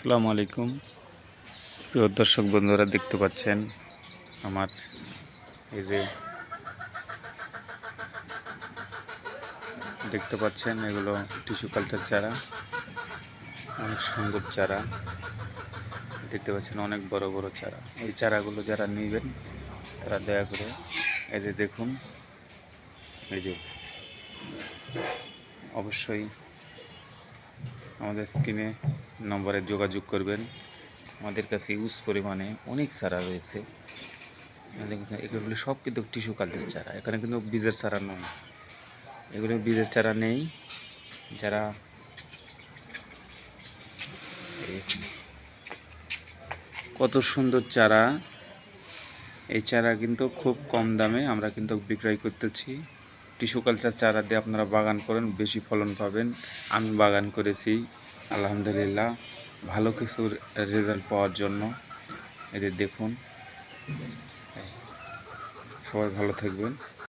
আসসালামু আলাইকুম। প্রিয় দর্শক বন্ধুরা, দেখতে পাচ্ছেন আমার এই যে দেখতে পাচ্ছেন এগুলো টিস্যু কালচার চারা, অনেক সুন্দর চারা। দেখতে পাচ্ছেন অনেক বড় বড় চারা। এই চারাগুলো যারা নেবেন, তারা দয়া করে এই যে দেখুন, এই যে অবশ্যই আমাদের স্ক্রিনে নম্বরে যোগাযোগ করবেন। আমাদের কাছে ইউজ পরিমাণে অনেক চারা রয়েছে। এগুলো সব কিন্তু টিস্যু কালচার চারা। এখানে কিন্তু বীজের চারা নয়। এগুলো বীজের চারা নেই। যারা কত সুন্দর চারা। এই চারা কিন্তু খুব কম দামে আমরা কিন্তু বিক্রয় করতেছি। টিস্যু কালচার চারা দিয়ে আপনারা বাগান করেন, বেশি ফলন পাবেন। আমি বাগান করেছি। আলহামদুলিল্লাহ ভালো কিছু রেজাল্ট পাওয়ার জন্য। এদের দেখুন সবাই ভালো থাকবেন।